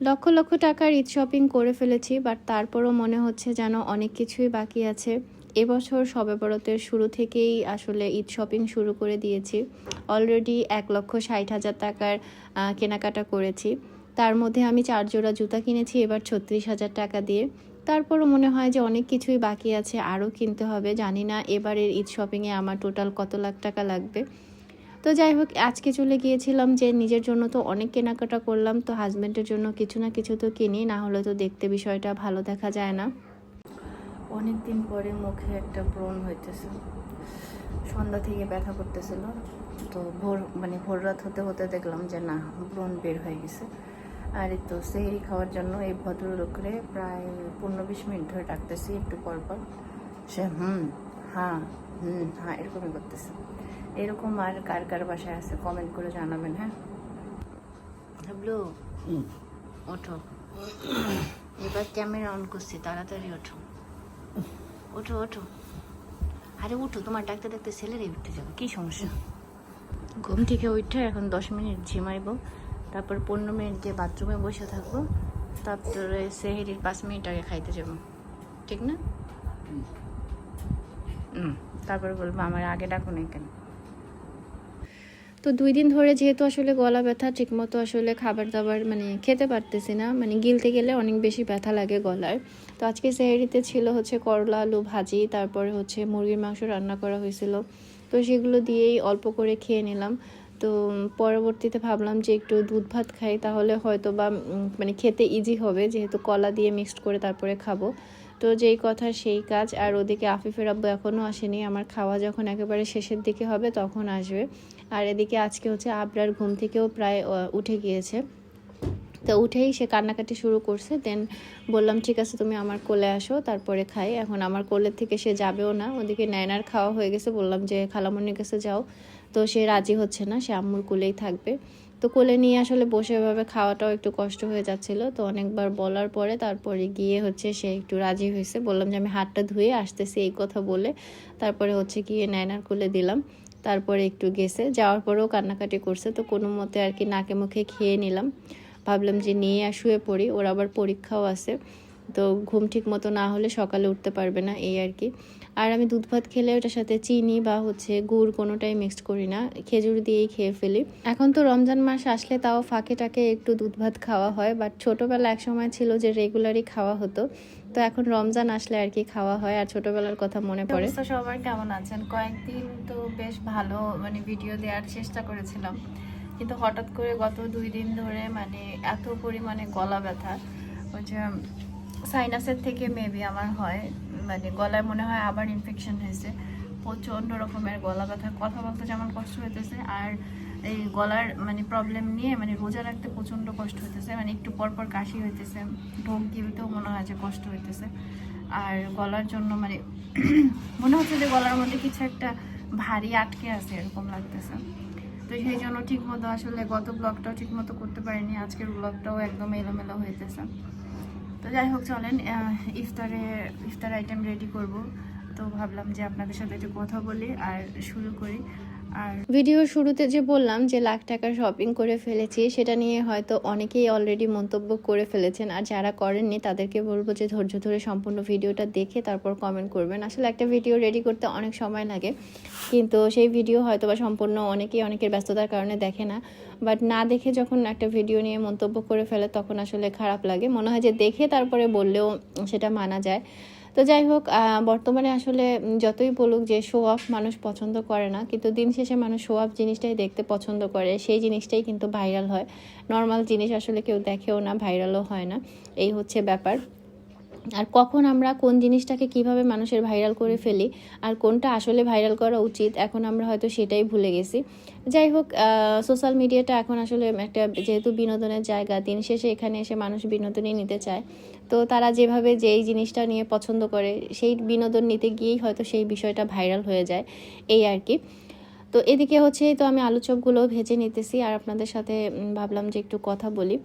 লক্ষ লক্ষ টাকার ঈদ শপিং করে ফেলেছি, বাট তারপরও মনে হচ্ছে যেন অনেক কিছুই বাকি আছে। এবছর সবে বড়তের শুরু থেকেই আসলে ঈদ শপিং শুরু করে দিয়েছি। অলরেডি এক লক্ষ ষাট হাজার টাকার কেনাকাটা করেছি। তার মধ্যে আমি চার জোড়া জুতা কিনেছি, এবার ছত্রিশ হাজার টাকা দিয়ে। তারপরও মনে হয় যে অনেক কিছুই বাকি আছে, আরও কিনতে হবে। জানি না এবারের ঈদ শপিংয়ে আমার টোটাল কত লাখ টাকা লাগবে। তো যাই হোক, আজকে চলে গিয়েছিলাম যে নিজের জন্য তো অনেক কেনাকাটা করলাম, তো হাজব্যান্ডের জন্য কিছু না কিছু তো কিনি, না হলে তো দেখতে বিষয়টা ভালো দেখা যায় না। অনেক দিন পরে মুখে একটা ব্রণ হইতেছে। সন্ধ্যা থেকে ব্যথা করতেছিল, তো ভোর মানে ভোর রাত হতে হতে দেখলাম যে না, ব্রণ বের হয়ে গেছে। আর তো সেহরি খাওয়ার জন্য এই ভদ্রলোকরে প্রায় পনেরো বিশ মিনিট ধরে ডাকতেছি একটু পর পর। সে, হুম হ্যাঁ হুম হ্যাঁ এরকমই করতেছে। এরকম আর কার কার বাসায় আছে? কমেন্ট করে জানাবেন হ্যাঁ? ব্লু ওঠো। এবার ক্যামেরা অন করছি তাড়াতাড়ি ওঠো। ওঠো ওঠো। আরে উঠো তোমার ডাকতে ডাকতে ছেলেরই উঠতে যাবে কী সমস্যা? ঘুম থেকে উঠে এখন দশ মিনিট ঝিমাইবো তারপর পনেরো মিনিট গিয়ে বাথরুমে বসে থাকব তারপরে সেহেরির পাঁচ মিনিট আগে খাইতে যাব। ঠিক না? তারপরে বলব আমার আগে ডাকো না কেন? তো দুই দিন ধরে যেহেতু আসলে গলা ব্যথা, ঠিকমতো আসলে খাবার দাবার মানে খেতে পারতেছি না মানে গিলতে গেলে অনেক বেশি ব্যথা লাগে গলার। তো আজকে সেহেরিতে ছিল হচ্ছে করলা, আলু ভাজি, তারপরে হচ্ছে মুরগির মাংস রান্না করা হয়েছিল। তো সেগুলো দিয়েই অল্প করে খেয়ে নিলাম। তো পরবর্তীতে ভাবলাম যে একটু দুধ ভাত খাই, তাহলে হয়তো বা মানে খেতে ইজি হবে, যেহেতু কলা দিয়ে মিক্সড করে তারপরে খাব। তো যেই কথা সেই কাজ, আর ওদিকে আফিফের আব্বু এখনও আসেনি, আমার খাওয়া যখন একেবারে শেষের দিকে হবে তখন আসবে। আর এদিকে আজকে হচ্ছে আবরার ঘুম থেকেও প্রায় উঠে গিয়েছে। তো উঠেই সে কান্নাকাটি শুরু করছে দেন বললাম, ঠিক আছে, তুমি আমার কোলে আসো, তারপরে খাই। এখন আমার কোলের থেকে সে যাবেও না, ওদিকে নয়নার খাওয়া হয়ে গেছে, বললাম যে, খালামণির কাছে যাও। তো সে রাজি হচ্ছে না, সে আম্মুর কোলেই থাকবে। তো কোলে নিয়ে আসলে বসে এভাবে খাওয়াটাও একটু কষ্ট হয়ে যাচ্ছিল। তো অনেকবার বলার পরে তারপরে গিয়ে হচ্ছে সে একটু রাজি হয়েছে। বললাম যে, আমি হাতটা ধুয়ে আসতেছি এই কথা বলে। তারপরে হচ্ছে গিয়ে নয়নার কোলে দিলাম। তারপরে একটু গেছে। যাওয়ার পরেও কান্নাকাটি করছে। তো কোনো মতে আর কি নাকে মুখে খেয়ে নিলাম। ভাবলাম যে, নিয়ে আর শুয়ে পড়ি। ওর আবার পরীক্ষাও আছে। তো ঘুম ঠিক মতো না হলে সকালে উঠতে পারবে না এই আর কি। আর আমি দুধ ভাত খেলে ওটার সাথে চিনি বা হচ্ছে গুড় কোনোটাই মিক্সড করি না খেজুর দিয়েই খেয়ে ফেলি। এখন তো রমজান মাস আসলে তাও ফাঁকে টাকে একটু দুধ ভাত খাওয়া হয় বাট ছোটোবেলা এক সময় ছিল যে রেগুলারই খাওয়া হতো তো এখন রমজান আসলে আর কি খাওয়া হয় আর ছোটবেলার কথা মনে পড়ে। অবস্থা সবার? কেমন আছেন? কয়েকদিন তো বেশ ভালো মানে ভিডিও দেওয়ার চেষ্টা করেছিলাম কিন্তু হঠাৎ করে গত দুই দিন ধরে মানে এত পরিমাণে গলা ব্যথা ওই যে সাইনাসের থেকে মেবি আমার হয় মানে গলায় মনে হয় আবার ইনফেকশন হয়েছে। প্রচণ্ড রকমের গলা ব্যথা, কথা বলতে যেমন কষ্ট হইতেছে, আর এই গলার মানে প্রবলেম নিয়ে মানে রোজা রাখতে প্রচণ্ড কষ্ট হইতেছে মানে একটু পর পর কাশি হইতেছে ঢোক গিলতেও মনে হয় যে কষ্ট হইতেছে। আর গলার জন্য মানে মনে হচ্ছে যে গলার মধ্যে কিছু একটা ভারী আটকে আছে, এরকম লাগতেছে। তো সেই জন্য ঠিক মতো আসলে গত ব্লগটাও ঠিক মতো করতে পারিনি, আজকের ব্লগটাও একদম এলোমেলো হইতেছে। তো যাই হোক, চলেন ইফতারে, ইফতার আইটেম রেডি করব। তো ভাবলাম যে আপনাদের সাথে একটু কথা বলি আর শুরু করি। আর ভিডিওর শুরুতে যে বললাম যে লাখ টাকার শপিং করে ফেলেছি, সেটা নিয়ে হয়তো অনেকেই অলরেডি মন্তব্য করে ফেলেছেন। আর যারা করেননি, তাদেরকে বলব যে ধৈর্য ধরে সম্পূর্ণ ভিডিওটা দেখে তারপর কমেন্ট করবেন। আসলে একটা ভিডিও রেডি করতে অনেক সময় লাগে, কিন্তু সেই ভিডিও হয়তো বা সম্পূর্ণ অনেকেই অনেকের ব্যস্ততার কারণে দেখে না। বাট না দেখে যখন একটা ভিডিও নিয়ে মন্তব্য করে ফেলে, তখন আসলে খারাপ লাগে। মনে হয় যে দেখে তারপরে বললেও সেটা মানা যায়। তো যাই হোক বর্তমানে আসলে যতই বলুক যে শো অফ মানুষ পছন্দ করে না, কিন্তু দিন শেষে মানুষ শো অফ জিনিসটাই দেখতে পছন্দ করে। সেই জিনিসটাই কিন্তু ভাইরাল হয়। নর্মাল জিনিস আসলে কেউ দেখেও না ভাইরালও হয় না। এই হচ্ছে ব্যাপার। আর কখন আমরা কোন জিনিসটাকে কীভাবে মানুষের ভাইরাল করে ফেলি আর কোনটা আসলে ভাইরাল করা উচিত এখন আমরা হয়তো সেটাই ভুলে গেছি। যাই হোক সোশ্যাল মিডিয়াটা এখন আসলে একটা যেহেতু বিনোদনের জায়গা দিন শেষে এখানে এসে মানুষ বিনোদনই নিতে চায়। তো তারা যেভাবে যেই জিনিসটা নিয়ে পছন্দ করে সেই বিনোদন নিতে গিয়েই হয়তো সেই বিষয়টা ভাইরাল হয়ে যায় এই আর কি। তো এদিকে হচ্ছে তো আমি আলু চপগুলো ভেজে নিতেছি আর আপনাদের সাথে ভাবলাম যে একটু কথা বলি।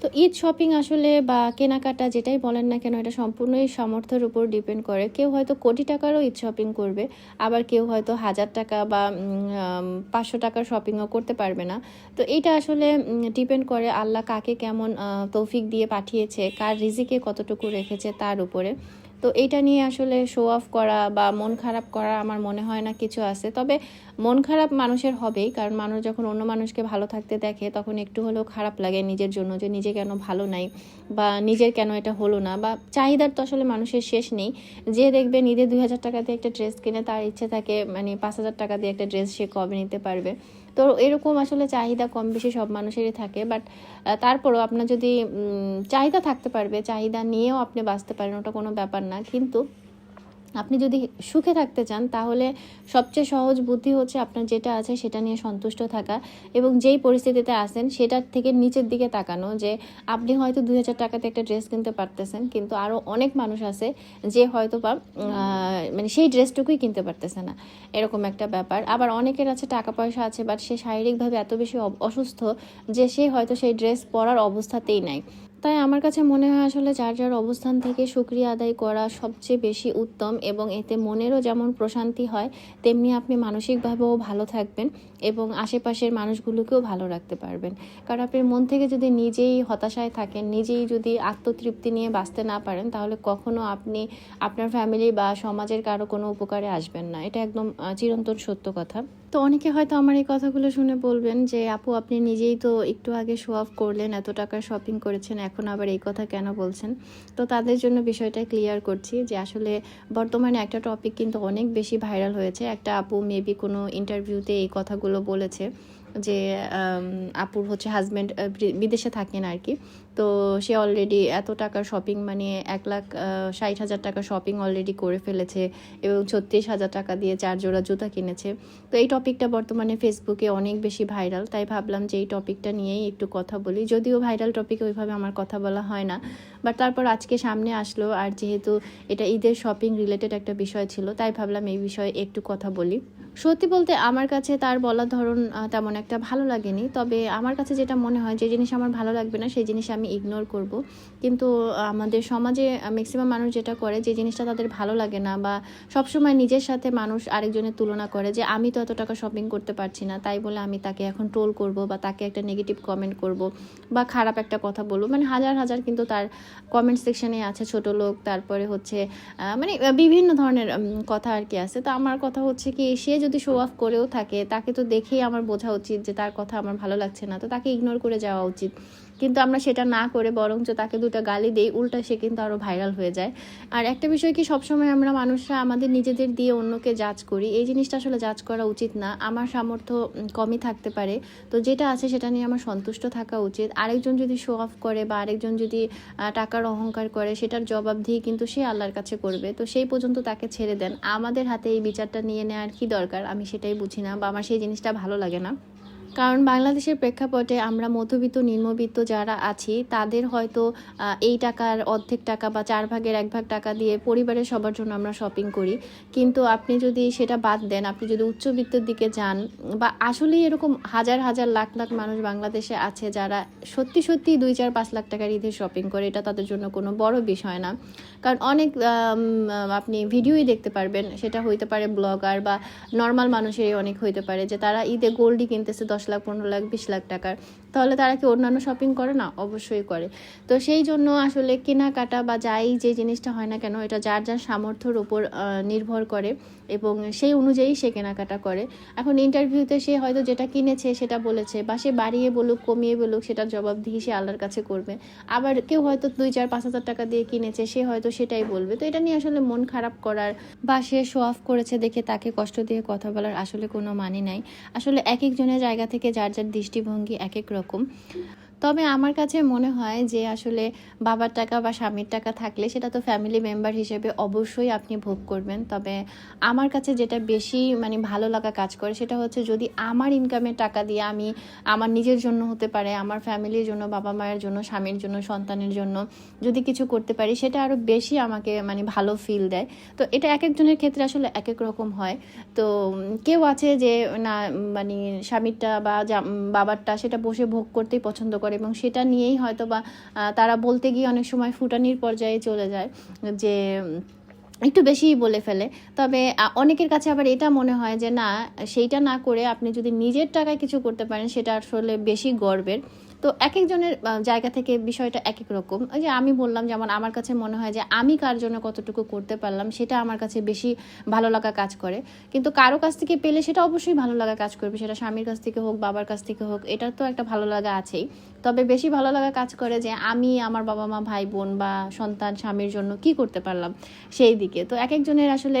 তো ঈদ শপিং আসলে বা কেনাকাটা যেটাই বলেন না কেন, এটা সম্পূর্ণই সামর্থ্যের উপর ডিপেন্ড করে। কেউ হয়তো কোটি টাকারও ঈদ শপিং করবে, আবার কেউ হয়তো হাজার টাকা বা পাঁচশো টাকার শপিংও করতে পারবে না। তো এইটা আসলে ডিপেন্ড করে আল্লাহ কাকে কেমন তৌফিক দিয়ে পাঠিয়েছে, কার রিজিকে কতটুকু রেখেছে তার উপরে। তো এইটা নিয়ে আসলে শো অফ করা বা মন খারাপ করা আমার মনে হয় না কিছু আছে। তবে মন খারাপ মানুষের হবেই, কারণ মানুষ যখন অন্য মানুষকে ভালো থাকতে দেখে, তখন একটু হলেও খারাপ লাগে নিজের জন্য যে নিজে কেন ভালো নাই বা নিজের কেন এটা হলো না। বা চাহিদার তো আসলে মানুষের শেষ নেই। যে দেখবে নিজে দুই হাজার টাকা দিয়ে একটা ড্রেস কিনে, তার ইচ্ছে থাকে মানে পাঁচ হাজার টাকা দিয়ে একটা ড্রেস সে কবে নিতে পারবে। তো এরকম আসলে চাহিদা কম বেশি সব মানুষেরই থাকে বাট তারপরও আপনার যদি চাহিদা থাকতে পারবে, চাহিদা নিয়েও আপনি বাঁচতে পারেন, ওটা কোনো ব্যাপার না। কিন্তু আপনি যদি সুখে থাকতে চান, তাহলে সবচেয়ে সহজ বুদ্ধি হচ্ছে আপনার যেটা আছে সেটা নিয়ে সন্তুষ্ট থাকা এবং যেই পরিস্থিতিতে আসেন সেটার থেকে নিচের দিকে তাকানো যে আপনি হয়তো দুই হাজার টাকাতে একটা ড্রেস কিনতে পারতেছেন, কিন্তু আরও অনেক মানুষ আছে যে হয়তো বা মানে সেই ড্রেসটুকুই কিনতে পারতেছে না। এরকম একটা ব্যাপার। আবার অনেকের আছে টাকা পয়সা আছে বাট সে শারীরিকভাবে এত বেশি অসুস্থ যে সে হয়তো সেই ড্রেস পরার অবস্থাতেই নাই। তাই আমার কাছে মনে হয় আসলে যার যার অবস্থান থেকে সুক্রিয়া আদায় করা সবচেয়ে বেশি উত্তম এবং এতে মনেরও যেমন প্রশান্তি হয়, তেমনি আপনি মানসিকভাবেও ভালো থাকবেন এবং আশেপাশের মানুষগুলোকেও ভালো রাখতে পারবেন। কারণ আপনি মন থেকে যদি নিজেই হতাশায় থাকেন, নিজেই যদি আত্মতৃপ্তি নিয়ে বাঁচতে না পারেন, তাহলে কখনো আপনি আপনার ফ্যামিলি বা সমাজের কারও কোনো উপকারে আসবেন না। এটা একদম চিরন্তন সত্য কথা। তো অনেকে হয়তো আমার এই কথাগুলো শুনে বলবেন যে, আপু, আপনি নিজেই তো একটু আগে শো অফ করলেন, এত টাকা শপিং করেছেন, এখন আবার এই কথা কেন বলছেন? তো তাদের জন্য বিষয়টা ক্লিয়ার করছি যে, আসলে বর্তমানে একটা টপিক কিন্তু অনেক বেশি ভাইরাল হয়েছে। একটা আপু মেবি কোনো ইন্টারভিউতে এই কথাগুলো বলেছে। যে আপুর হচ্ছে হাজব্যান্ড বিদেশে থাকেন আর কি। তো সে অলরেডি এত টাকার শপিং মানে এক লাখ ষাট হাজার টাকা শপিং অলরেডি করে ফেলেছে এবং ছত্রিশ হাজার টাকা দিয়ে চার জোড়া জুতা কিনেছে। তো এই টপিকটা বর্তমানে ফেসবুকে অনেক বেশি ভাইরাল তাই ভাবলাম যে এই টপিকটা নিয়েই একটু কথা বলি। যদিও ভাইরাল টপিকে ওইভাবে আমার কথা বলা হয় না বাট তারপর আজকে সামনে আসলো আর যেহেতু এটা ঈদের শপিং রিলেটেড একটা বিষয় ছিল, তাই ভাবলাম এই বিষয়ে একটু কথা বলি। সত্যি বলতে আমার কাছে তার বলার ধরন তেমন একটা ভালো লাগেনি। তবে আমার কাছে যেটা মনে হয় যে জিনিস আমার ভালো লাগবে না, সেই জিনিস আমি ইগনোর করব। কিন্তু আমাদের সমাজে ম্যাক্সিমাম মানুষ যেটা করে যে জিনিসটা তাদের ভালো লাগে না বা সবসময় নিজের সাথে মানুষ আরেকজনের তুলনা করে যে আমি তো এত টাকা শপিং করতে পারছি না, তাই বলে আমি তাকে এখন ট্রোল করব বা তাকে একটা নেগেটিভ কমেন্ট করব বা খারাপ একটা কথা বলব। মানে হাজার হাজার কিন্তু তার কমেন্ট সেকশনে আছে ছোট লোক, তারপরে হচ্ছে মানে বিভিন্ন ধরনের কথা আর কি আছে। তো আমার কথা হচ্ছে কি, সে যদি শো অফ করেও থাকে, তাকে তো দেখেই আমার বোঝা উচিত যে তার কথা আমার ভালো লাগছে না। তো তাকে ইগনোর করে যাওয়া উচিত। কিন্তু আমরা সেটা না করে বরঞ্চ তাকে দুটো গালি দেই, উল্টা সে কিন্তু আরও ভাইরাল হয়ে যায়। আর একটা বিষয় কি, সবসময় আমরা মানুষরা আমাদের নিজেদের দিয়ে অন্যকে জাজ করি। এই জিনিসটা আসলে জাজ করা উচিত না। আমার সামর্থ্য কমই থাকতে পারে। তো যেটা আছে সেটা নিয়ে আমার সন্তুষ্ট থাকা উচিত। আরেকজন যদি শো অফ করে বা আরেকজন যদি টাকার অহংকার করে, সেটার জবাব জবাবদিহি কিন্তু সে আল্লাহর কাছে করবে। তো সেই পর্যন্ত তাকে ছেড়ে দেন। আমাদের হাতে এই বিচারটা নিয়ে নেওয়ার কি দরকার? আমি সেটাই বুঝি না বা আমার সেই জিনিসটা ভালো লাগে না। কারণ বাংলাদেশের প্রেক্ষাপটে আমরা মধ্যবিত্ত, নিম্নবিত্ত যারা আছি, তাদের হয়তো এই টাকার অর্ধেক টাকা বা চার ভাগের এক ভাগ টাকা দিয়ে পরিবারের সবার জন্য আমরা শপিং করি। কিন্তু আপনি যদি সেটা বাদ দেন, আপনি যদি উচ্চবিত্তের দিকে যান, বা আসলেই এরকম হাজার হাজার, লাখ লাখ মানুষ বাংলাদেশে আছে যারা সত্যি সত্যি দুই চার, পাঁচ লাখ টাকার ঈদের শপিং করে, এটা তাদের জন্য কোনো বড় বিষয় না। কারণ অনেক আপনি ভিডিওই দেখতে পারবেন, সেটা হইতে পারে ব্লগার বা নর্মাল মানুষেরই অনেক হইতে পারে যে তারা ঈদে গোল্ডই কিনতেছে দশ লাখ, পনেরো লাখ, বিশ লাখ টাকার। তাহলে তারা কি অন্যান্য শপিং করে? না, অবশ্যই করে। তো সেই জন্য আসলে কেনাকাটা বা যাই যে জিনিসটা হয় না কেন, এটা যার যার সামর্থ্যর উপর নির্ভর করে। এবং সেই অনুযায়ী সে কেনাকাটা করে। এখন ইন্টারভিউতে সে হয়তো যেটা কিনেছে সেটা বলেছে বা সে বাড়িয়ে বলুক, কমিয়ে বলুক, সেটার জবাবদিহি সে আল্লাহর কাছে করবে। আবার কেউ হয়তো দুই, চার, পাঁচ হাজার টাকা দিয়ে কিনেছে, সে হয়তো সেটাই বলবে। তো এটা নিয়ে আসলে মন খারাপ করার বা সে শো অফ করেছে দেখে তাকে কষ্ট দিয়ে কথা বলার আসলে কোনো মানে নাই। আসলে এক একজনের জায়গা থেকে যার যার দৃষ্টিভঙ্গি এক এক রকম। তবে আমার কাছে মনে হয় যে আসলে বাবার টাকা বা স্বামীর টাকা থাকলে সেটা তো ফ্যামিলি মেম্বার হিসেবে অবশ্যই আপনি ভোগ করবেন। তবে আমার কাছে যেটা বেশি মানে ভালো লাগা কাজ করে সেটা হচ্ছে যদি আমার ইনকামের টাকা দিয়ে আমি আমার নিজের জন্য হতে পারে, আমার ফ্যামিলির জন্য, বাবা মায়ের জন্য, স্বামীর জন্য, সন্তানের জন্য যদি কিছু করতে পারি সেটা আরও বেশি আমাকে মানে ভালো ফিল দেয়। তো এটা এক একজনের ক্ষেত্রে আসলে এক এক রকম হয়। তো কেউ আছে যে না মানে স্বামীরটা বা বাবারটা সেটা বসে ভোগ করতেই পছন্দ করে করে এবং সেটা নিয়েই হয়তো বা তারা বলতে গিয়ে অনেক সময় ফুটানির পর্যায়ে চলে যায় যে একটু বেশিই বলে ফেলে। তবে অনেকের কাছে আবার এটা মনে হয় যে, না, সেইটা না করে আপনি যদি নিজের টাকায় কিছু করতে পারেন, সেটা আসলে বেশি গর্বের। তো এক একজনের জায়গা থেকে বিষয়টা এক এক রকম। ওই যে আমি বললাম, যেমন আমার কাছে মনে হয় যে, আমি কার জন্য কতটুকু করতে পারলাম, সেটা আমার কাছে বেশি ভালো লাগা কাজ করে। কিন্তু কারও কাছ থেকে পেলে সেটা অবশ্যই ভালো লাগা কাজ করবে। সেটা স্বামীর কাছ থেকে হোক, বাবার কাছ থেকে হোক, এটার তো একটা ভালো লাগা আছেই। তবে বেশি ভালো লাগা কাজ করে যে আমি আমার বাবা মা, ভাই বোন বা সন্তান স্বামীর জন্য কি করতে পারলাম সেই দিকে। তো এক একজনের আসলে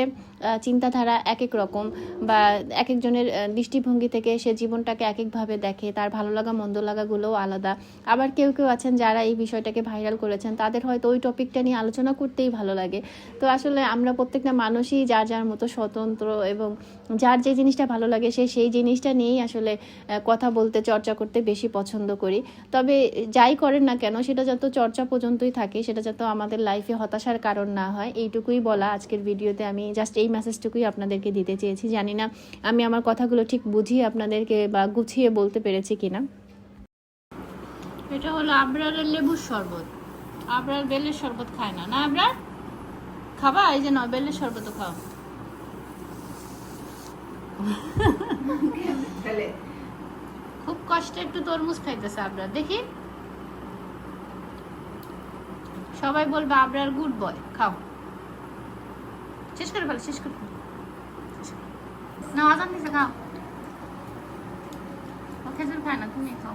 চিন্তাধারা এক এক রকম বা এক একজনের দৃষ্টিভঙ্গি থেকে সে জীবনটাকে এক একভাবে দেখে, তার ভালো লাগা, মন্দ লাগাগুলোও আলাদা। আবার কেউ কেউ আছেন যারা এই বিষয়টাকে ভাইরাল করেছেন, তাদের হয়তো ওই টপিকটা নিয়ে আলোচনা করতেই ভালো লাগে। তো আসলে আমরা প্রত্যেকটা মানুষই যার যার মতো স্বতন্ত্র এবং যার যে জিনিসটা ভালো লাগে, সে সেই জিনিসটা নিয়েই আসলে কথা বলতে, চর্চা করতে বেশি পছন্দ করি। তবে যাই করেন না কেন সেটা যত চর্চা পর্যন্তই থাকে সেটা যত আমাদের লাইফে হতাশার কারণ না হয় এইটুকুই বলা আজকের ভিডিওতে আমি জাস্ট এই মেসেজটুকুই আপনাদেরকে দিতে চেয়েছি। জানি না আমি আমার কথাগুলো ঠিক বুঝিয়ে আপনাদেরকে বা গুছিয়ে বলতে পেরেছি কিনা। এটা হলো আবরারের লেবুর শরবত। আবরার বেলের শরবত খায় না। না আবরার? খাবা? এই যে নয় বেলের শরবত খাও। খুব কষ্টে একটু তরমুজ খাইতেছে আবরার, দেখি। সবাই বলবে আবরার গুড বয়, খাও। শেষ করে ফেলো, শেষ করে না আজান দিছে খাও। খেজুর খায় না, তুমি খাও।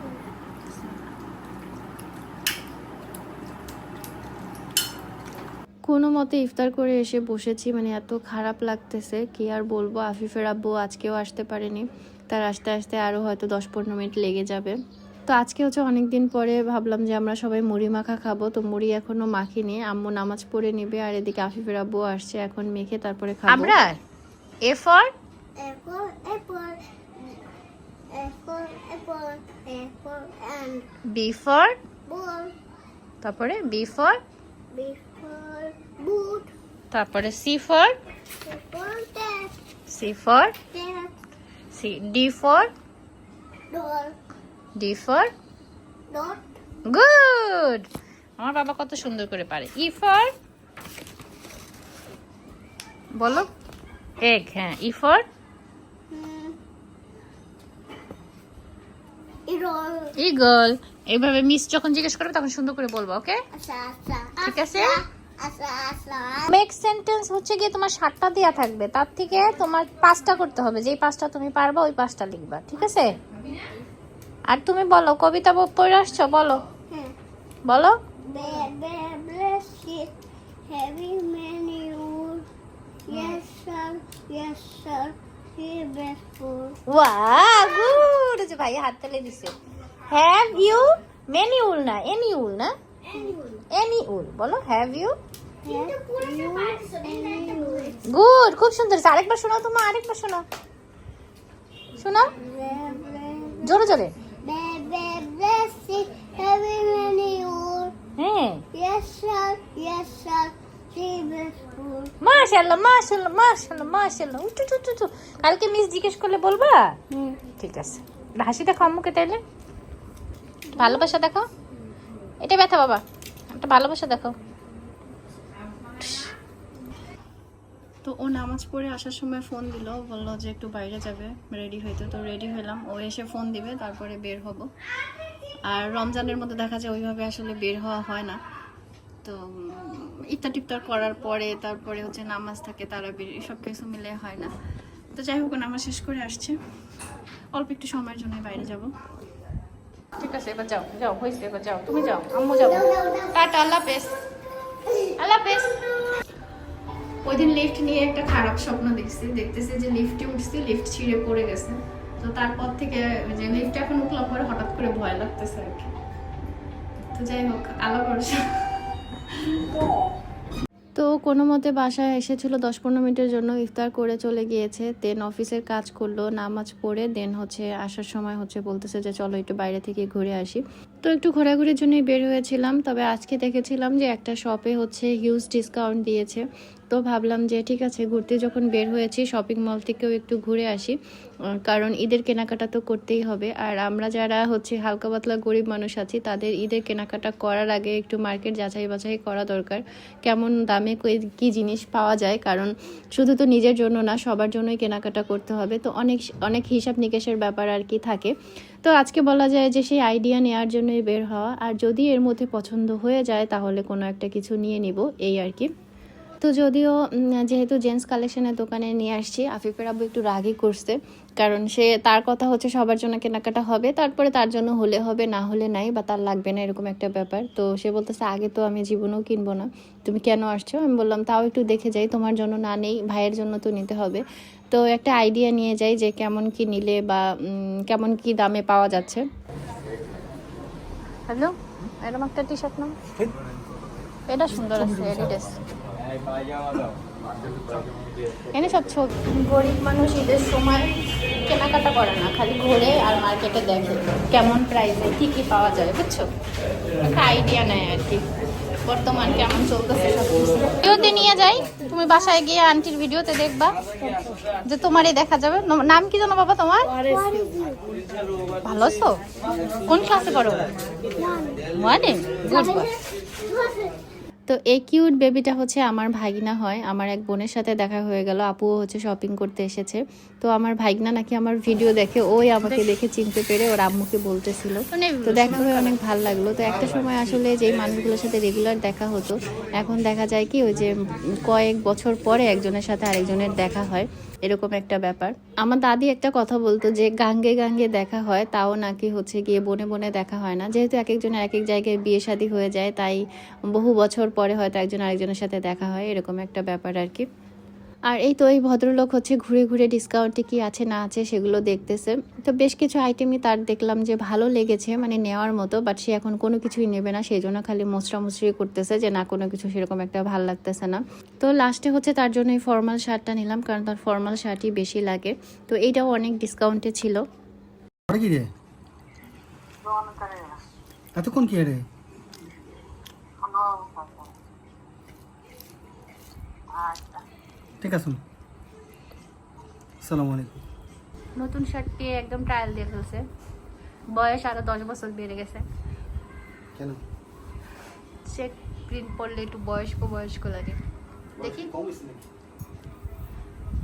কোনো মতে ইফতার করে এসে বসেছি মানে এত খারাপ লাগতেছে, কি আর বলব? আফিফের আব্বু আজকেও আসতে পারেনি। তার আসতে আসতে আরও হয়তো দশ পনেরো মিনিট লেগে যাবে। তো আজকে হচ্ছে অনেক দিন পরে ভাবলাম যে আমরা সবাই মুড়ি মাখা খাব তো মুড়ি এখনও মাখিনি। আম্মু নামাজ পড়ে নিবে আর এদিকে আফিফের আব্বু আসছে এখন মেখে তারপরে খাব। Abrar A for B for তারপরে বি ফর তারপরে C for C for C D for D for good আমার বাবা কত সুন্দর করে পারে। ই ফর বলো। এগ হ্যাঁ। ই ফর ইগল এইভাবে মিস যখন জিজ্ঞেস করবে তখন সুন্দর করে বলব ওকে asa, asa, ঠিক আছে? মেক সেন্টেন্স হচ্ছে গিয়ে তোমার সাতটা দেয়া থাকবে। তার থেকে তোমার পাঁচটা করতে হবে। যেই পাঁচটা তুমি পারবা ওই পাঁচটা লিখবা ঠিক আছে? আর তুমি বলো কবিতা পড়ে আসছো? বলো। hmm, বলো। ভাই হাত তালে দিছে। হ্যাভ ইউ মেনি উল না? এনি উল না? বলো হ্যাভ ইউ গুড খুব সুন্দর। আরেকবার শোনাও তোমার আরেকবার শোনাও। শোনাও। জোরে জোরে। হ্যাঁ। উঠু উঠু উঠু, উঠু। কালকে মিস জিজ্ঞেস করলে বলবা? ঠিক আছে। হাসি দেখো আম্মুকে তাইলে। ভালোবাসা দেখো এটা ব্যথা, বাবা। একটা ভালোবাসা দেখো তো ও নামাজ পড়ে আসার সময় ফোন দিল, বলল যে একটু বাইরে যাবে রেডি হইতে। তো রেডি হলাম ও এসে ফোন দিবে, তারপরে বের হব। আর রমজানের মধ্যে দেখা যায় ওইভাবে আসলে বের হওয়া হয় না। তো ইফতার টিফতার করার পরে, তারপরে হচ্ছে নামাজ থাকে তারা সব কিছু মিলে হয় না। তো যাই হোক নামাজ শেষ করে আসছে। অল্প একটু সময়ের জন্য বাইরে যাব। ঠিক আছে এবার যাও যাও হয়েছে এবার যাও তুমি যাও আম্মু যাও। টাটা আল্লাহ হাফেজ। আল্লাহ হাফেজ। ওই দিন লিফট নিয়ে একটা খারাপ স্বপ্ন দেখছি দেখতেছি যে লিফটে উঠছি লিফট ছিঁড়ে পড়ে গেছে। তো তারপর থেকে যে লিফট এখন উঠলাম পরে হঠাৎ করে ভয় লাগতেছে আর কি। তো যাই হোক আল্লাহ ভরসা। তো কোনো মতে বাসায় এসেছিল দশ পনেরো মিনিটের জন্য, ইফতার করে চলে গিয়েছে দেন অফিসের কাজ করল, নামাজ পড়ে দেন হচ্ছে আসার সময় হচ্ছে বলতেছে যে চলো একটু বাইরে থেকে ঘুরে আসি। তো একটু ঘোরাঘুরির জন্যই বের হয়েছিলাম, তবে আজকে দেখেছিলাম যে একটা শপে হচ্ছে হিউজ ডিসকাউন্ট দিয়েছে। তো ভাবলাম যে ঠিক আছে, ঘুরতে যখন বের হয়েছি শপিং মল থেকেও একটু ঘুরে আসি। কারণ ঈদের কেনাকাটা তো করতেই হবে। আর আমরা যারা হচ্ছে হালকা পাতলা গরিব মানুষ আছি, তাদের ঈদের কেনাকাটা করার আগে একটু মার্কেট যাচাই বাছাই করা দরকার। কেমন দামে কি জিনিস পাওয়া যায়? কারণ শুধু তো নিজের জন্য না, সবার জন্যই কেনাকাটা করতে হবে। তো অনেক অনেক হিসাব নিকেশের ব্যাপার আর কি থাকে। তো আজকে বলা যায় যে সেই আইডিয়া নেওয়ার জন্যই বের হওয়া। আর যদি এর মধ্যে পছন্দ হয়ে যায়, তাহলে কোনো একটা কিছু নিয়ে নিব, এই আর কি। তো যদিও যেহেতু জেন্টস কালেকশনের দোকানে নিয়ে আসছি আফিফের আব্বু একটু রাগই করছে। কারণ সে তার কথা হচ্ছে সবার জন্য কেনাকাটা হবে তারপরে তার জন্য হলে হবে না হলে নাই বা তার লাগবে না এরকম একটা ব্যাপার। তো সে বলতেছে আগে তো আমি জীবনেও কিনবো না। তুমি কেন আসছো? আমি বললাম তাও একটু দেখে যাই তোমার জন্য না নেই ভাইয়ের জন্য তো নিতে হবে। তো একটা আইডিয়া নিয়ে যাই যে কেমন কি নিলে বা কেমন কি দামে পাওয়া যাচ্ছে। হ্যালো এরকম একটা টি শার্ট নাও এটা সুন্দর আছে এডিডাস এনে সব ছবি। গরিব মানুষ ঈদের সময় কেনাকাটা করে না খালি ঘুরে আর মার্কেটে দেখে কেমন প্রাইসে কি কি পাওয়া যায় বুঝছ? একটা আইডিয়া নেয় আর কি। বর্তমান কেমন চলতেছে সব ভিডিওতে নিয়ে যাই। তুমি বাসায় গিয়ে আন্টির ভিডিওতে দেখবা যে তোমারই দেখা যাবে। নাম কি জানো বাবা তোমার? ভালো আছো? কোন ক্লাসে পড়ো? ওয়ানে গুড তো এই কিউট বেবিটা হচ্ছে আমার ভাগিনা হয়। আমার এক বোনের সাথে দেখা হয়ে গেল আপুও হচ্ছে শপিং করতে এসেছে। তো আমার ভাগনা নাকি আমার ভিডিও দেখে ওই আমাকে দেখে চিনতে পেরে ওর আম্মুকে বলতেছিল। তো দেখা হয়ে অনেক ভালো লাগল। তো একটা সময় আসলে যেই মানুষগুলোর সাথে রেগুলার দেখা হতো এখন দেখা যায় কি ওই যে কয়েক বছর পরে একজনের সাথে আরেকজনের দেখা হয়। এরকম একটা ব্যাপার। আমার দাদি একটা কথা বলতো যে, গাঙ্গে গাঙ্গে দেখা হয়, তাও নাকি হচ্ছে গিয়ে বনে বনে দেখা হয় না। যেহেতু এক একজনের এক এক জায়গায় বিয়ে শাদী হয়ে যায়, তাই বহু বছর পরে হয়তো একজন আরেকজনের সাথে দেখা হয়, এরকম একটা ব্যাপার আর কি। আর এই তো এই ভদ্রলোক হচ্ছে ঘুরে ঘুরে ডিসকাউন্টে কি আছে না আছে সেগুলো দেখতেছে। তো বেশ কিছু আইটেমই তার দেখলাম যে ভালো লেগেছে মানে নেওয়ার মতো বাট সে এখন কোনো কিছুই নেবে না সেই জন্য খালি মুচড়া মুচড়ি করতেছে যে না কোনো কিছু সেরকম একটা ভালো লাগতেছে না। তো লাস্টে হচ্ছে তার জন্য এই ফর্মাল শার্টটা নিলাম কারণ তার ফর্মাল শার্টই বেশি লাগে। তো এইটাও অনেক ডিসকাউন্টে ছিল। এতক্ষণ কি রে? ঠিক আছে আসসালামু আলাইকুম নতুন শার্টটি একদম ট্রায়াল দিয়ে ফেলছে। বয়স আরও দশ বছর বেড়ে গেছে। কেন? চেক প্রিন্ট পরলে একটু বয়স্ক বয়স্ক লাগে। দেখি।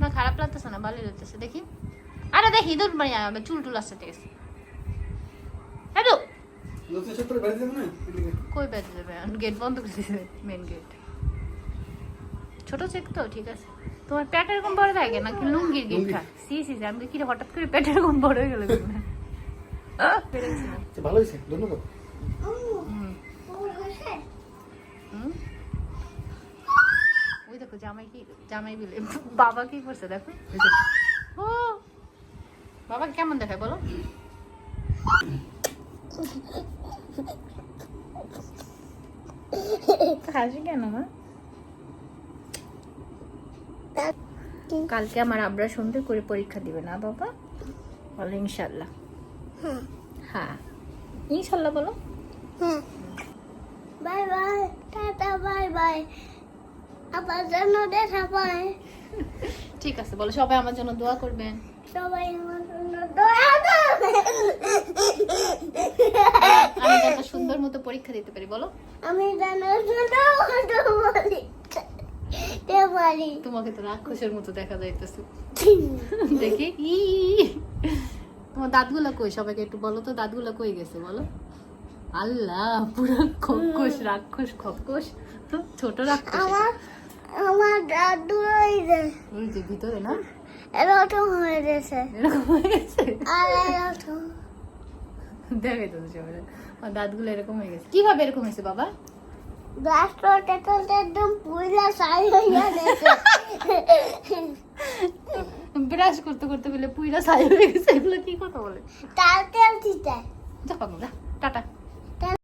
না খারাপ লাগতেছে না ভালোই লাগতেছে দেখি। আরে দেখি দূর মানে আমার চুল টুল আসছে ঠিক আছে। হ্যালো কই বেঁধে দেবে গেট বন্ধ করে দিয়েছে মেন গেট ছোট চেক তো ঠিক আছে। তোমার পেট এরকম বড় থাকে নাকি লুঙ্গির গেটটা সি সি আমি কি হঠাৎ করে পেট এরকম বড় হয়ে গেল ভালো হয়েছে ধন্যবাদ? ওই দেখো জামাই কি জামাই বিলে বাবা কি করছে দেখো। ও বাবা কেমন দেখায় বলো? হাসি কেন মা? কালকে আমার আবরা সুন্দর করে পরীক্ষা দিবে না বাবা? বলো ইনশাল্লাহ হ্যাঁ। ইনশাল্লাহ বলো। Bye bye tata bye bye. আবার জন্য দেখা পায় ঠিক আছে বলো সবাই আমার জন্য দোয়া করবেন। সবাই আমার জন্য দয়া আমি যাতে সুন্দর মতো পরীক্ষা দিতে পারি বলো। আমি জানার জন্য কত বলি তে পারি তোমাকে তো রাক্ষসের মতো দেখা যাইতেছে। দেখি। ই তোমার দাঁতগুলা কই? সবাইকে একটু বলো তো দাঁতগুলা কই গেছে বলো? আল্লাহ পুরো রাক্ষস ছোট রাক্ষস আমার আমার দাদু ওই যে। ওই যে ভিতরে না? এরকম হয়ে গেছে। এরকম হয়ে গেছে? আর এরকম। দেখে তো সবাই দাঁতগুলো এরকম হয়ে গেছে। কীভাবে এরকম হয়েছে বাবা? একদম সাই গেছে ব্রাশ করতে করতে বলে পুইরা সাই হয়ে গেছে এগুলো কি কথা বলে? তাল তেল দিতে। টাটা।